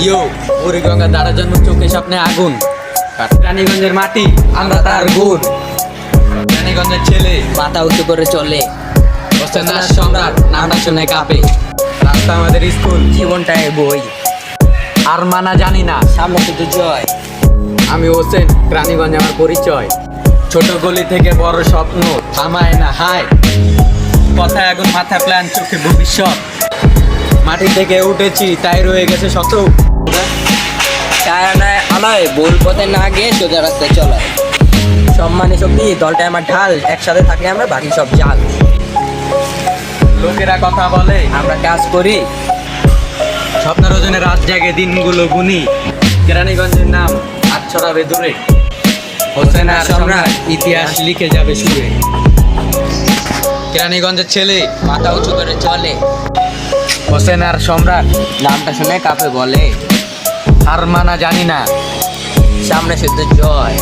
ইয়ো, বুড়িগঙ্গা চোখে স্বপ্নে আগুন। রানীগঞ্জের মাটি, আমরা তার গুণ। রানীগঞ্জের ছেলে, মাথা উঁচু করে চলে। সম্রাট শুনে কাঁপে। রাস্তা আমাদের স্কুল, জীবনটাই বই। আর মানা জানি না, সামনে শুধু জয়। আমি হোসেন, রানীগঞ্জ আমার পরিচয়। ছোট গলি থেকে বড় স্বপ্ন, থামায় না হায়। কথা এখন মাথা প্ল্যান, চোখে ভবিষ্যৎ। মাটি থেকে উঠেছি তাই রয়ে গেছে শত কারণায় আলোয় ভুল পথে না গিয়ে সোজা রাস্তায় চলায় সম্মানী শক্তি দলটা আমার ঢাল একসাথে থাকলে আমরা বাকি সব জাল। লোকেরা কথা বলে আমরা কাজ করি। স্বপ্ন রজনে রাত জাগে দিনগুলো গুনি। কেরানীগঞ্জের নাম হাত ছড়াবে দূরে হোসেন আর সম্রাট ইতিহাস লিখে যাবে সুরে। কেরানীগঞ্জের ছেলে মাথা উঁচু করে চলে। হোসেন আর সম্রাট নামটা শুনে কাপে বলে। আর মানা জানি না সামনে শুধু জয়।